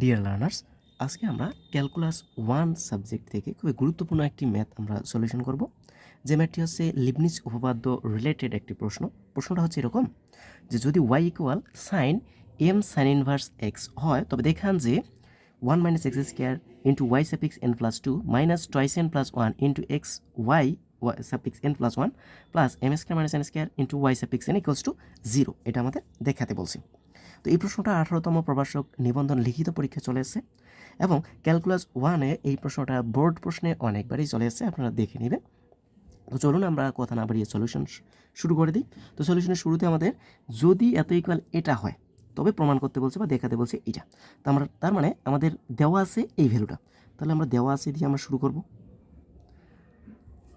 Dear learners আজকে আমরা calculus one subject থেকে খুবই গুরুত্বপূর্ণ একটি ম্যাথ আমরা সলিউশন করব। যে ম্যাথটি হচ্ছে লিবনিস উপপাদ্য রিলেটেড একটি প্রশ্ন। প্রশ্নটা হচ্ছে এরকম, যে যদি y equal sine m sine inverse x হয়, তবে দেখান যে one minus x square into y suffix n plus two minus twice n plus one into x y suffix n plus one plus m square minus n square into y suffix n equals to zero এটা আমাদের দেখাতে বলছি। তো এই প্রশ্নটা আঠারোতম প্রভাষক নিবন্ধন লিখিত পরীক্ষা চলে এসেছে এবং ক্যালকুলাস ওয়ানে এই প্রশ্নটা বোর্ড প্রশ্নে অনেকবারই চলে এসেছে, আপনারা দেখে নেবেন। তো চলুন আমরা কথা না বাড়িয়ে সলিউশন শুরু করে দিই। তো সলিউশনের শুরুতে আমাদের যদি এত ইকুয়াল এটা হয়, তবে প্রমাণ করতে বলছে বা দেখাতে বলছে এটা। তো আমরা, তার মানে আমাদের দেওয়া আছে এই ভ্যালুটা তাহলে আমরা দেওয়া আছে দিয়ে আমরা শুরু করব।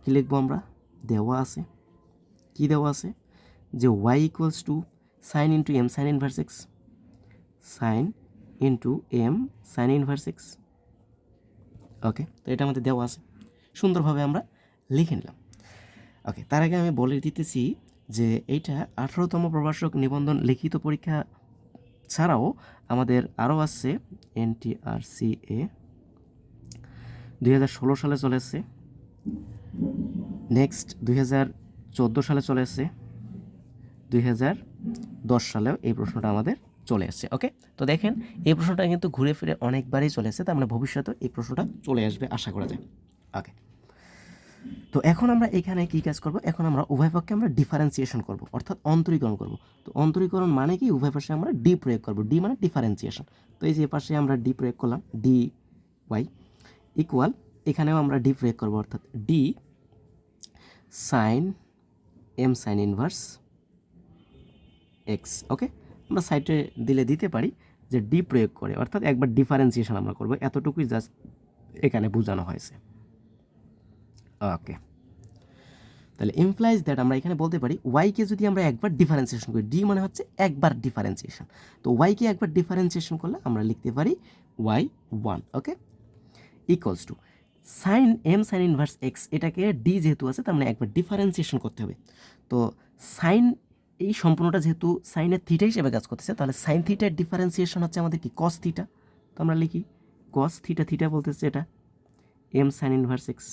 কী লিখব আমরা? দেওয়া আছে। কি দেওয়া আছে? যে y equals to sine into m sine inverse x sine into m sine inverse x okay তো এটা আমাদের দেওয়া আছে। সুন্দরভাবে আমরা লিখে নিলাম। ওকে তার আগে আমি বলে দিতেছি যে এইটা আঠারোতম প্রভাষক নিবন্ধন লিখিত পরীক্ষা ছাড়াও আমাদের আরও আছে এনটিআরসিএ দুই হাজার ষোলো সালে চলে এসছে। নেক্সট দুই হাজার চোদ্দ সালে চলে এসছে। দুই হাজার দশ সালেও এই প্রশ্নটা আমাদের চলে আসছে ওকে তো দেখেন, এই প্রশ্নটা কিন্তু ঘুরে ফিরে অনেকবারই চলে আসছে তার মানে ভবিষ্যতে এই প্রশ্নটা চলে আসবে, আশা করা যায় ওকে তো এখন আমরা এখানে কি কাজ করব? এখন আমরা উভয় পক্ষে আমরা ডিফারেন্সিয়েশন করব, অর্থাৎ অন্তরীকরণ করব। তো অন্তরীকরণ মানে কি? উভয় পাশে আমরা ডি প্রয়োগ করব ডি মানে ডিফারেন্সিয়েশন তো এই যে পাশে আমরা ডি প্রয়োগ করলাম ডি ওয়াই ইকুয়াল এখানেও আমরা ডি প্রয়োগ করব, অর্থাৎ D sine m sine inverse x okay আমরা সাইডে দিলে দিতে পারি যে ডি প্রয়োগ করে, অর্থাৎ একবার ডিফারেন্সিয়েশন আমরা করব। এতটুকুই জাস্ট এখানে বোঝানো হয়েছে। ওকে তাহলে ইমপ্লাইজ দ্যাট আমরা এখানে বলতে পারি ওয়াইকে যদি আমরা একবার ডিফারেন্সিয়েশন করি ডি মানে হচ্ছে একবার ডিফারেন্সিয়েশন তো ওয়াইকে একবার ডিফারেন্সিয়েশন করলে আমরা লিখতে পারি y one okay equals to sine m sine inverse x এটাকে ডি যেহেতু আছে, তার মানে একবার ডিফারেন্সিয়েশন করতে হবে। তো সাইন এই সম্পূর্ণটা যেহেতু সাইনের থিটা হিসেবে কাজ করতেছে, তাহলে সাইন থিটার ডিফারেন্সিয়েশন হচ্ছে আমাদের কি? কস থিটা তো আমরা লিখি কস থিটা থিটা বলতেছে এটা এম সাইন ইনভার্স এক্স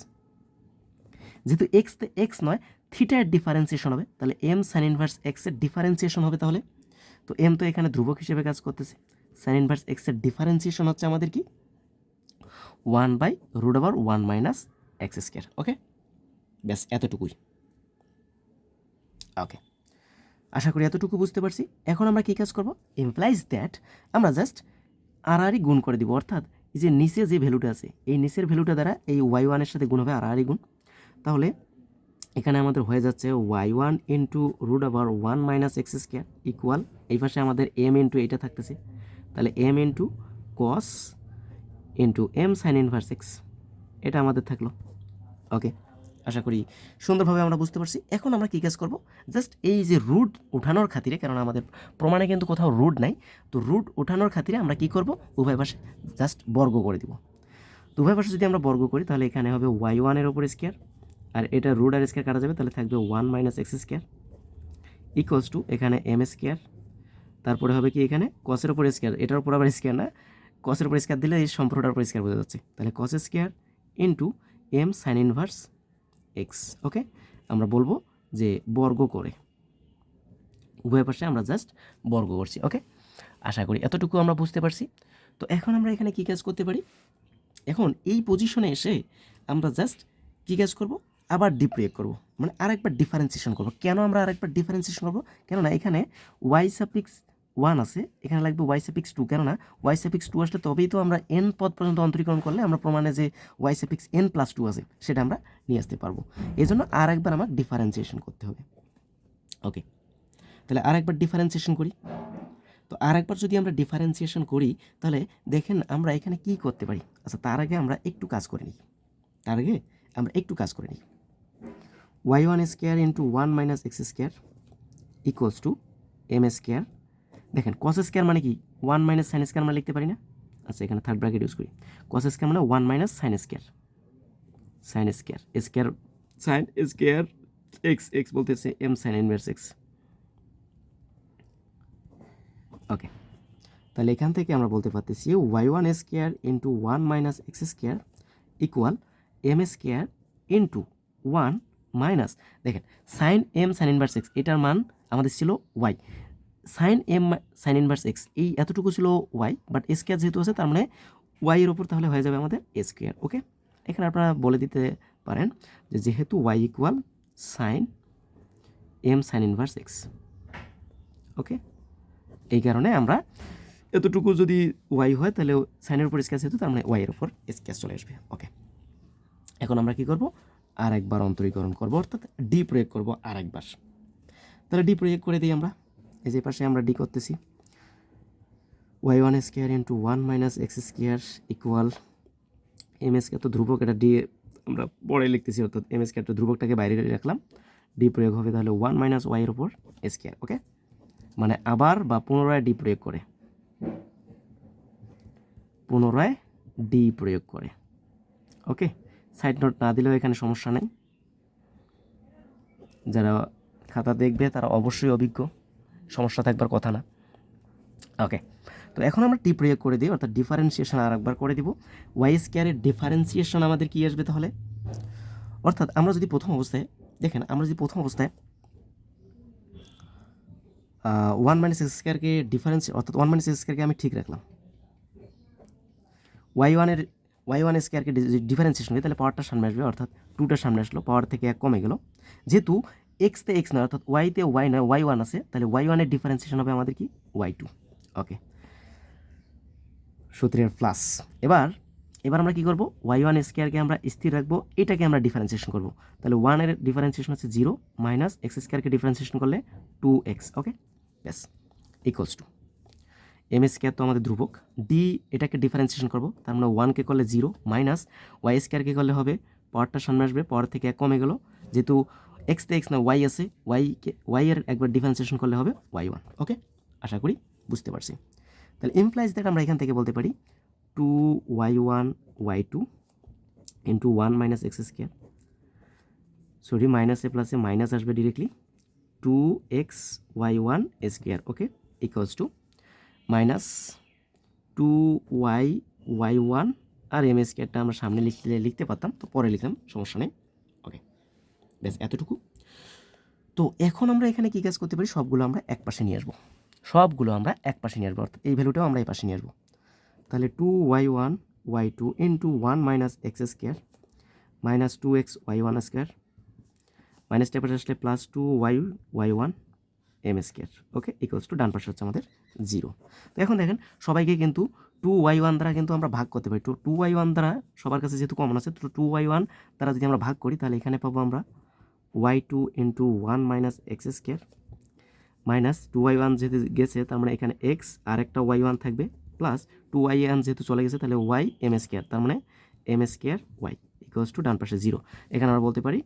যেহেতু এক্স এক্স নয় থিটার ডিফারেন্সিয়েশন হবে, তাহলে এম সাইন ইনভার্স এক্সের ডিফারেন্সিয়েশন হবে তাহলে। তো এম তো এখানে ধ্রুবক হিসেবে কাজ করতেছে সাইন ইনভার্স এক্সের ডিফারেন্সিয়েশন হচ্ছে আমাদের কি? One by root over one minus x square okay ব্যাস, এতটুকুই। ওকে আশা করি এতটুকু বুঝতে পারছি। এখন আমরা কী কাজ করব? ইমপ্লাইজ দ্যাট আমরা জাস্ট আরই গুণ করে দিব। অর্থাৎ এই যে নিচে যে ভ্যালুটা আছে, এই নিচের ভ্যালুটা দ্বারা এই ওয়াই ওয়ানের সাথে গুণ হবে আরই গুণ। তাহলে এখানে আমাদের হয়ে যাচ্ছে ওয়াই ওয়ান ইন্টু রুট আবার one minus x square equal এই পাশে আমাদের এম ইন্টু এইটা থাকতেছে। তাহলে m into cos into m sine inverse x এটা আমাদের থাকল। ওকে আশা করি সুন্দরভাবে আমরা বুঝতে পারছি। এখন আমরা কী কাজ করব? জাস্ট এই যে রুট ওঠানোর খাতিরে, কারণ আমাদের প্রমাণে কিন্তু কোথাও রুট নাই, তো রুট ওঠানোর খাতিরে আমরা কি করব? উভয় পাশে জাস্ট বর্গ করে দিব। তো উভয় পাশে যদি আমরা বর্গ করি, তাহলে এখানে হবে ওয়াই ওয়ানের ওপর স্কোয়ার আর এটা রুট আর স্কোয়ার কাটা যাবে, তাহলে থাকবে one minus x square equals to এখানে এম স্কোয়ার তারপরে হবে কি এখানে? কসের ওপর স্কোয়ার এটার উপর আবার স্কোয়ার না কসের উপর স্কোয়ার দিলে এই সম্পূর্ণটার উপর স্কোয়ার বোঝা যাচ্ছে। তাহলে cos square into m sine inverse x okay আমরা বলব যে বর্গ করে। উভয় পাশে আমরা জাস্ট বর্গ করছি ওকে আশা করি এতটুকু আমরা বুঝতে পারছি। তো এখন আমরা এখানে কী কাজ করতে পারি? এখন এই পজিশনে এসে আমরা জাস্ট কী কাজ করব? আবার ডিপ্রিয়েট করব। মানে আরেকবার ডিফারেন্সিয়েশন করব। কেন আমরা আরেকবার ডিফারেন্সিয়েশন করব? কেননা এখানে ওয়াই সাপিক্স ওয়ান আছে, এখানে লাগবে ওয়াই সাপিক্স টু কেননা ওয়াই সাপিক্স টু আসলে তবেই তো আমরা এন পদ পর্যন্ত অন্তরীকরণ করলে আমরা প্রমাণে যে y suffix n plus two আছে, সেটা আমরা নিয়ে আসতে পারব। এই জন্য আর একবার আমার ডিফারেন্সিয়েশন করতে হবে। ওকে তাহলে আর একবার ডিফারেন্সিয়েশন করি। তো আর একবার যদি আমরা ডিফারেন্সিয়েশন করি, তাহলে দেখেন আমরা এখানে কি করতে পারি? আচ্ছা তার আগে আমরা একটু কাজ করে নিই। তার আগে আমরা একটু কাজ করে নিই। Y one square into one minus x square equals to m square দেখেন কস স্কোয়ার মানে কি? ওয়ান মাইনাস সাইন স্কোয়ার আমরা লিখতে পারি না? আচ্ছা এখানে থার্ড ব্র্যাকেট ইউজ করি। কস স্কোয়ার মানে one minus sine square sine square square sine square x x বলতেছে m sine inverse x okay তাহলে এখান থেকে আমরা বলতে পারতেছি y one square into one minus x square equal m square into one minus দেখেন sine m sine inverse x এটার মান আমাদের ছিল y sine m sine inverse x এই এতটুকু ছিল ওয়াই বাট স্কোয়ার যেহেতু আছে, তার মানে ওয়াই এর উপর তাহলে হয়ে যাবে আমাদের স্কোয়ার ওকে এখানে আপনারা বলে দিতে পারেন যে যেহেতু y equal sine m sine inverse x okay এই কারণে আমরা এতটুকু যদি ওয়াই হয়, তাহলে সাইনের উপর স্কেচ যেহেতু, তার মানে ওয়াইয়ের উপর স্কেচ চলে আসবে ওকে এখন আমরা কি করব? আর একবার অন্তরীকরণ করব, অর্থাৎ ডি প্রয়োগ করব আর একবার তাহলে ডি প্রয়োগ করে দিই আমরা। এই যে পাশে আমরা ডি করতেছি। Y one square into one minus x square equal m SK তো ধ্রুবক এটা ডি আমরা পরে লিখতেছি, অর্থাৎ এম এসকে একটা ধ্রুবকটাকে বাইরে রাখলাম। ডি প্রয়োগ হবে তাহলে ওয়ান মাইনাস ওয়াইয়ের উপর স্কোয়ার ওকে মানে আবার বা পুনরায় ডি প্রয়োগ করে। পুনরায় ডি প্রয়োগ করে ওকে সাইড নোট না দিলেও এখানে সমস্যা নেই। যারা খাতা দেখবে তারা অবশ্যই অভিজ্ঞ। সমস্যা থাকবার কথা না। ওকে তো এখন আমরা টি প্রয়োগ করে দিই, অর্থাৎ ডিফারেন্সিয়েশন আর একবার করে দিব। ওয়াই স্কোয়ারের ডিফারেন্সিয়েশন আমাদের কী আসবে তাহলে? অর্থাৎ আমরা যদি প্রথম অবস্থায়, দেখেন আমরা যদি প্রথম অবস্থায় ওয়ান মাইনাস এক্স স্কোয়ারকে ডিফারেন্স অর্থাৎ ওয়ান মাইনাস এক্স স্কোয়ারকে আমি ঠিক রাখলাম। ওয়াই ওয়ানের ওয়াই ওয়ান স্কোয়ারকে ডিফারেন্সিয়েশন করি, তাহলে পাওয়ারটা সামনে আসবে, অর্থাৎ টুটার সামনে আসলো পাওয়ার থেকে এক কমে গেল। যেহেতু এক্সতে এক্স নয় অর্থাৎ ওয়াইতে ওয়াই নয় ওয়াই ওয়ান আছে, তাহলে ওয়াই ওয়ানের ডিফারেন্সিয়েশন হবে আমাদের কি? ওয়াই টু ওকে সূত্রের প্লাস এবার এবার আমরা কি করব? ওয়াই ওয়ান স্কোয়ারকে আমরা স্থির রাখব, এটাকে আমরা ডিফারেন্সিয়েশন করব। তাহলে ওয়ানের ডিফারেন্সিয়েশন হচ্ছে জিরো মাইনাস এক্স স্কোয়ারকে ডিফারেন্সিয়েশন করলে টু এক্স ওকে ব্যাস ইকুয়ালস টু এম স্কোয়ার তো আমাদের ধ্রুবক। ডি এটাকে ডিফারেন্সিয়েশন করব, তার মানে ওয়ানকে করলে জিরো মাইনাস ওয়াই স্কোয়ারকে করলে হবে পাওয়ারটা সামনে আসবে পাওয়ার থেকে এক কমে গেল। যেহেতু এক্স তে এক্স না ওয়াই আছে ওয়াইকে ওয়াই এর একবার ডিফারেন্সিয়েশন করলে হবে ওয়াই ওয়ান ওকে আশা করি বুঝতে পারছি। তাহলে ইমপ্লাইজ দ্যাট আমরা এখান থেকে বলতে পারি two y one y two into one minus x square sorry মাইনাসে প্লাসে মাইনাস আসবে directly two x y one square okay equals to minus two y y one R m স্কোয়ারটা আমরা সামনে লিখতে লিখতে পারতাম, তো পরে লিখলাম, সমস্যা নেই। ব্যাস, এতটুকু। তো এখন আমরা এখানে কী কাজ করতে পারি? সবগুলো আমরা এক পাশে নিয়ে আসব। সবগুলো আমরা এক পাশে নিয়ে আসব, অর্থাৎ এই ভ্যালুটাও আমরা এই পাশে নিয়ে আসব। তাহলে two y one y two into one minus x square minus two x y one square minus টেপার আসলে plus two y y one m square okay equals to ডান পাশে হচ্ছে আমাদের জিরো তো এখন দেখেন, সবাইকে কিন্তু টু ওয়াই ওয়ান দ্বারা কিন্তু আমরা ভাগ করতে পারি। টু টু ওয়াই ওয়ান দ্বারা সবার কাছে যেহেতু কমন আছে, তো টু ওয়াই ওয়ান দ্বারা যদি আমরা ভাগ করি, তাহলে এখানে পাবো আমরা y two into one minus x square minus two y one যেহেতু গেছে, তার মানে এখানে এক্স আর একটা ওয়াই ওয়ান থাকবে প্লাস টু ওয়াই ওয়ান যেহেতু চলে গেছে, তাহলে ওয়াই এম স্কোয়ার তার মানে m square y equals to ডান পাশে জিরো এখানে আমরা বলতে পারি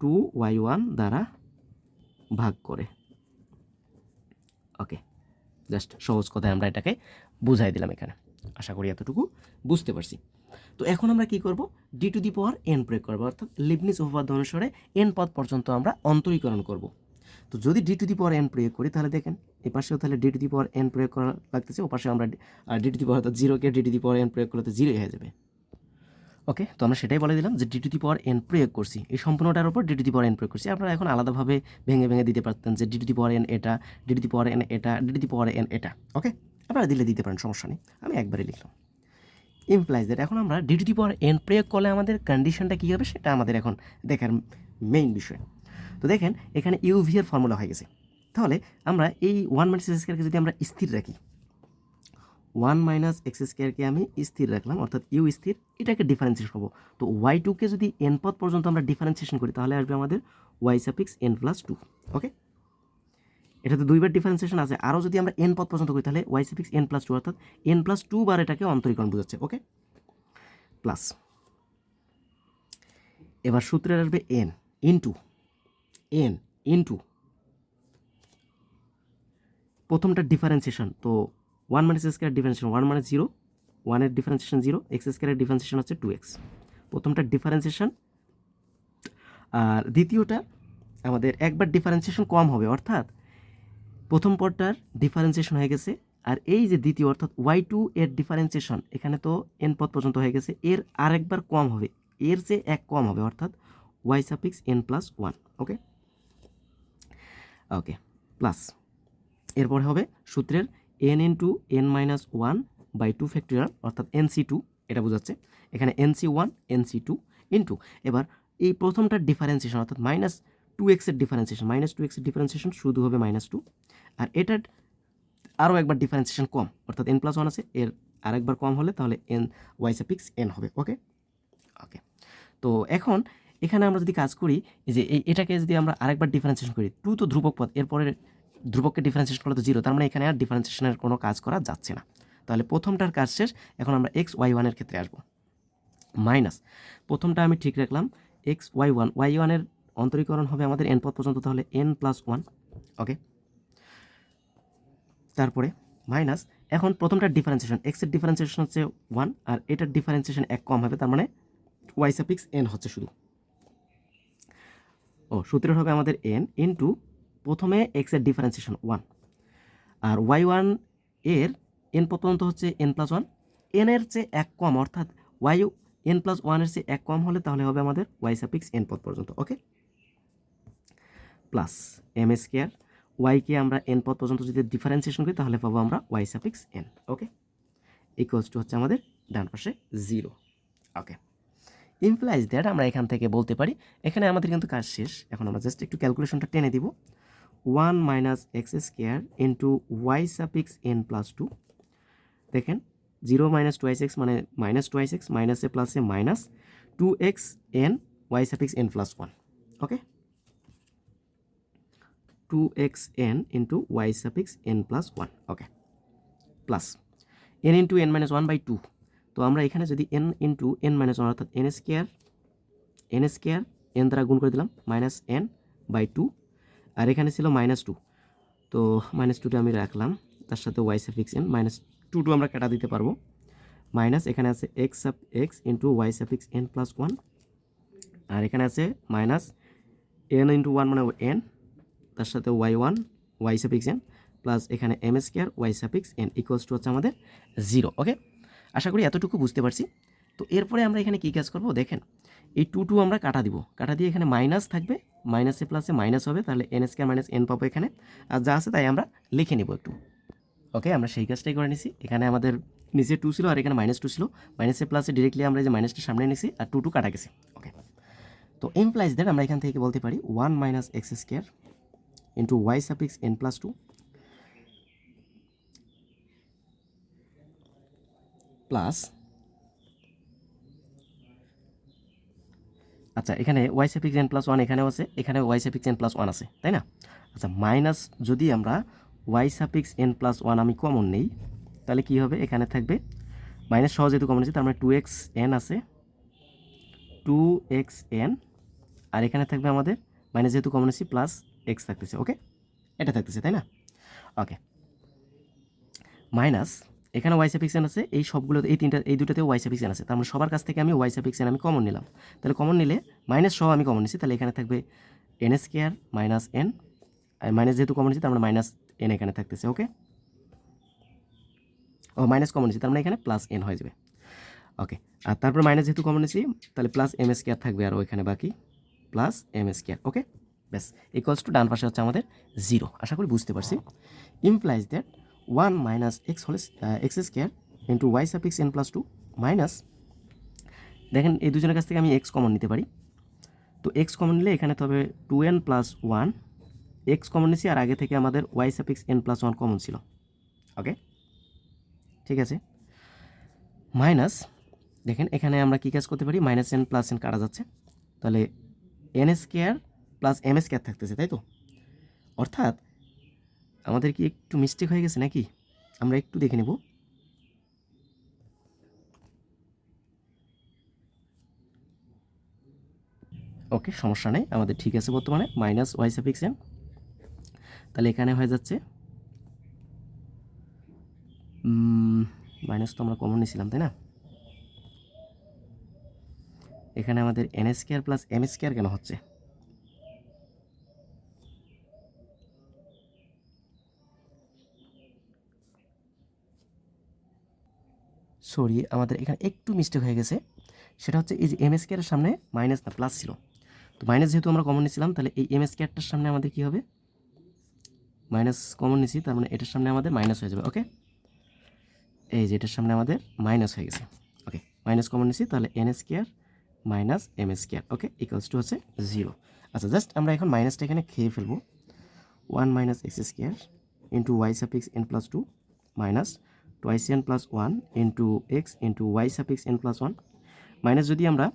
টু ওয়াই ওয়ান দ্বারা ভাগ করে। ওকে জাস্ট সহজ কথায় আমরা এটাকে বুঝাই দিলাম এখানে। আশা করি এতটুকু বুঝতে পারছি। তো এখন আমরা কি করব D to the power n প্রয়োগ করব অর্থাৎ লিবনিস উপপাদ্য অনুসারে এন পদ পর্যন্ত আমরা অন্তরীকরণ করব তো যদি D to the power n প্রয়োগ করি তাহলে দেখেন এ পাশেও তাহলে D to the power n প্রয়োগ করা লাগতেছে ও পাশে আমরা ডি টু দি পাওয়ার অর্থাৎ জিরোকে D to the power n প্রয়োগ করলে তো জিরোই হয়ে যাবে ওকে তো আমরা সেটাই বলে দিলাম যে D to the power n প্রয়োগ করছি এই সম্পূর্ণটার উপর D to the power n প্রয়োগ করছি আপনারা এখন আলাদাভাবে ভেঙে ভেঙে দিতে পারতেন যে D to the power n এটা D to the power n এটা D to the power n এটা ওকে আপনারা দিলে দিতে পারেন সমস্যা নেই আমি একবারে লিখলাম ইমপ্লাইজ দ্যাট এখন আমরা D to the power n প্রয়োগ করলে আমাদের কন্ডিশনটা কী হবে সেটা আমাদের এখন দেখার মেইন বিষয়। তো দেখেন, এখানে ইউভি এর ফর্মুলা হয়ে গেছে। তাহলে আমরা এই ওয়ান মাইনাস এক্স স্কোয়ারকে যদি আমরা স্থির রাখি ওয়ান মাইনাস এক্স স্কোয়ারকে আমি স্থির রাখলাম, অর্থাৎ ইউ স্থির, এটাকে ডিফারেন্সিয়েশন করব। তো ওয়াই টুকে যদি এন পদ পর্যন্ত আমরা ডিফারেন্সিয়েশন করি, তাহলে আসবে আমাদের y suffix n plus two okay এটাতে দুইবার ডিফারেন্সিয়েশন আছে। আরও যদি আমরা এন পদ পর্যন্ত করি, তাহলে y suffix n plus two অর্থাৎ এন প্লাস টু বার এটাকে অন্তরীকরণ বোঝাচ্ছে ওকে প্লাস এবার সূত্রে আসবে এন ইন্টু এন ইন্টু প্রথমটা ডিফারেন্সিয়েশন তো one minus x square differentiation one minus zero ওয়ানের ডিফারেন্সিয়েশন জিরো এক্স স্কোয়ারের ডিফারেন্সিয়েশন হচ্ছে টু এক্স প্রথমটা ডিফারেন্সিয়েশন আর দ্বিতীয়টা আমাদের একবার ডিফারেন্সিয়েশন কম হবে, অর্থাৎ প্রথম পদটার ডিফারেন্সিয়েশন হয়ে গেছে, আর এই যে দ্বিতীয় অর্থাৎ ওয়াই টু এর ডিফারেন্সিয়েশন এখানে তো এন পদ পর্যন্ত হয়ে গেছে, এর আরেকবার কম হবে, এর যে এক কম হবে অর্থাৎ y suffix n plus one okay okay plus এরপর হবে সূত্রের n n two n minus one by two factorial অর্থাৎ এনসি টু এটা বোঝাচ্ছে। এখানে n c one n c two into এবার এই প্রথমটার ডিফারেন্সিয়েশন অর্থাৎ মাইনাস টু এক্সের ডিফারেন্সিয়েশন মাইনাস টু এক্সের ডিফারেন্সিয়েশন শুধু হবে মাইনাস টু আর এটার আরও একবার ডিফারেন্সিয়েশন কম, অর্থাৎ এন প্লাস ওয়ান আছে, এর আরেকবার কম হলে তাহলে এন ওয়াই সাপিক্স এন হবে ওকে ওকে তো এখন এখানে আমরা যদি কাজ করি যে এই এটাকে যদি আমরা আরেকবার ডিফারেন্সিয়েশন করি টু তো ধ্রুবক পদ এরপরে ধ্রুবককে ডিফারেন্সিয়েশন করলে তো জিরো তার মানে এখানে আর ডিফারেন্সিয়েশনের কোনো কাজ করা যাচ্ছে না। তাহলে প্রথমটার কাজ শেষ, এখন আমরা এক্স ওয়াই ওয়ানের ক্ষেত্রে আসব মাইনাস প্রথমটা আমি ঠিক রাখলাম এক্স ওয়াই ওয়ান ওয়াই ওয়ানের অন্তরীকরণ হবে আমাদের এন পদ পর্যন্ত, তাহলে এন প্লাস ওয়ান ওকে তারপরে মাইনাস এখন প্রথমটার ডিফারেন্সিয়েশন এক্সের ডিফারেন্সিয়েশন হচ্ছে ওয়ান আর এটার ডিফারেন্সিয়েশন এক কম হবে, তার মানে ওয়াই সাপিক্স এন হচ্ছে শুধু। ও, সূত্রের হবে আমাদের এন ইন্টু প্রথমে এক্সের ডিফারেন্সিয়েশন ওয়ান আর ওয়াই ওয়ানের এন পর্যন্ত হচ্ছে এন প্লাস ওয়ান এনের চেয়ে এক কম, অর্থাৎ ওয়াই এন প্লাস ওয়ানের চেয়ে এক কম হলে তাহলে হবে আমাদের ওয়াই সাপিক্স এন পদ পর্যন্ত okay plus m square ওয়াইকে আমরা এন পদ পর্যন্ত যদি ডিফারেন্সিয়েশন করি, তাহলে পাবো আমরা y suffix n okay equals to হচ্ছে আমাদের ডান পাশে জিরো ওকে ইমপ্লাইজ দ্যাট আমরা এখান থেকে বলতে পারি, এখানে আমাদের কিন্তু কাজ শেষ। এখন আমরা জাস্ট একটু ক্যালকুলেশনটা টেনে দিব। One minus x square into y suffix n plus two দেখেন জিরো মাইনাস টু এক্স মানে মাইনাস টু এক্স মাইনাসে প্লাসে minus two x n y suffix n plus one okay two x n into y suffix n plus one okay plus n into n minus one by two তো আমরা এখানে যদি n into n minus one অর্থাৎ n square n square n দ্বারা গুণ করে দিলাম minus n by two আর এখানে ছিল মাইনাস টু তো মাইনাস টুটা আমি রাখলাম, তার সাথে y suffix n minus two two আমরা কাটা দিতে পারব। মাইনাস এখানে আছে x sub x into y suffix n plus one আর এখানে আছে মাইনাস এন ইন্টু ওয়ান মানে এন তার সাথে y one y suffix n plus এখানে m square y suffix n equals to হচ্ছে আমাদের জিরো ওকে আশা করি এতটুকু বুঝতে পারছি। তো এরপরে আমরা এখানে কী কাজ করব? দেখেন, এই টু টু আমরা কাটা দিব। কাটা দিয়ে এখানে মাইনাস থাকবে। মাইনাসে প্লাসে মাইনাস হবে, তাহলে এন স্কোয়ার মাইনাস এন পাবো এখানে। আর যা আছে তাই আমরা লিখে নিব একটু। ওকে আমরা সেই কাজটাই করে নিছি। এখানে আমাদের নিচে টু ছিল আর এখানে মাইনাস টু ছিল। মাইনাসে প্লাসে ডিরেক্টলি আমরা যে মাইনাসটা সামনে নিছি আর টু টু কাটা গেছে। ওকে তো ইমপ্লাইজ দ্যাট আমরা এখান থেকে বলতে পারি one minus x square into y suffix n plus two plus আচ্ছা এখানে y suffix n plus one এখানেও আছে, এখানে y suffix n plus one আছে, তাই না? আচ্ছা মাইনাস যদি আমরা y suffix n plus one আমি কমন নেই, তাহলে কী হবে? এখানে থাকবে মাইনাস সহজ যেহেতু কমন আছে, তার মানে টু এক্স এন আছে টু এক্স এন আর এখানে থাকবে আমাদের মাইনাস যেহেতু কমন আছে প্লাস এক্স থাকতেছে ওকে এটা থাকতেছে, তাই না? ওকে মাইনাস এখানে ওয়াই সাফিক্সেন আছে, এই সবগুলো, এই তিনটা, এই দুটোতেও ওয়াই সাফিক্সেন আছে। তার মানে সবার কাছ থেকে আমি ওয়াই সাফিক্সেন আমি কমন নিলাম। তাহলে কমন নিলে মাইনাস সহ আমি কমন নিছি, তাহলে এখানে থাকবে এন স্কোয়ার মাইনাস এন আর মাইনাস যেহেতু কমন নিচ্ছি তার মানে মাইনাস এন এখানে থাকতেছে ওকে ও মাইনাস কমন নিচ্ছি তার মানে এখানে প্লাস এন হয়ে যাবে। ওকে আর তারপর মাইনাস যেহেতু কমন নিচ্ছি তাহলে প্লাস এম স্কোয়ার থাকবে আর ওইখানে বাকি। প্লাস এম স্কোয়ার ওকে ব্যাস ইকুয়ালস টু ডান পাশে হচ্ছে আমাদের জিরো আশা করি বুঝতে পারছি। Implies that one minus x হলে x square into y suffix n plus two minus দেখেন এই দুজনের কাছ থেকে আমি এক্স কমন নিতে পারি। তো এক্স কমন নিলে এখানে তবে two n plus one x common নিছি আর আগে থেকে আমাদের y suffix n plus one common ছিল। ওকে ঠিক আছে? মাইনাস দেখেন এখানে আমরা কী কাজ করতে পারি? মাইনাস এন প্লাস এন কাটা যাচ্ছে। তাহলে n square plus m square থাকতেছে, তাই তো? অর্থাৎ, আমাদের কি একটু মিস্টেক হয়ে গেছে নাকি? আমরা একটু দেখে নেব। ওকে, সমস্যা নেই, আমাদের ঠিক আছে বর্তমানে মাইনাস ওয়াই সাফিক্স এন তাহলে এখানে হয়ে যাচ্ছে মাইনাস তো আমরা কমন নিয়েছিলাম, তাই না? এখানে আমাদের n square plus m square কেন হচ্ছে? সরি, আমাদের এখানে একটু মিস্টেক হয়ে গেছে। সেটা হচ্ছে এই যে এম সামনে মাইনাস না প্লাস ছিল। তো মাইনাস যেহেতু আমরা কমন নিয়েছিলাম, তাহলে এই এম কেয়ারটার সামনে আমাদের কী হবে? মাইনাস কমন নিয়েছি, তার মানে এটার সামনে আমাদের মাইনাস হয়ে যাবে ওকে এই যে এটার সামনে আমাদের মাইনাস হয়ে গেছে ওকে মাইনাস কমন নিছি তাহলে n s minus m s okay equals to হচ্ছে জিরো আচ্ছা জাস্ট আমরা এখন মাইনাসটা এখানে খেয়ে ফেলব। One minus x square into y suffix n plus two minus twice n plus one into x into y suffix n plus one minus যদি আমরা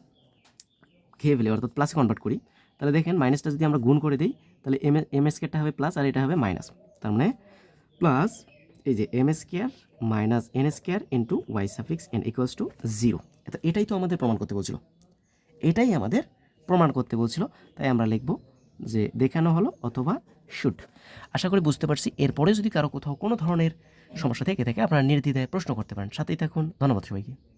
খেয়ে ফেলি অর্থাৎ প্লাসে কনভার্ট করি, তাহলে দেখেন মাইনাসটা যদি আমরা গুণ করে দিই, তাহলে এম এম এস কেয়ারটা হবে প্লাস আর এটা হবে মাইনাস তার মানে প্লাস এই যে m square minus n square into y suffix n equals to zero এটাই তো আমাদের প্রমাণ করতে বলছিল। এটাই আমাদের প্রমাণ করতে বলছিল। তাই আমরা লিখব যে দেখানো হলো অথবা শুট আশা করি বুঝতে পারছি। এরপরে যদি কারও কোথাও কোনো ধরনের সমস্যা থেকে থেকে আপনারা নির্দ্বিধায় প্রশ্ন করতে পারেন। সাথেই থাকুন। ধন্যবাদ সবাইকে।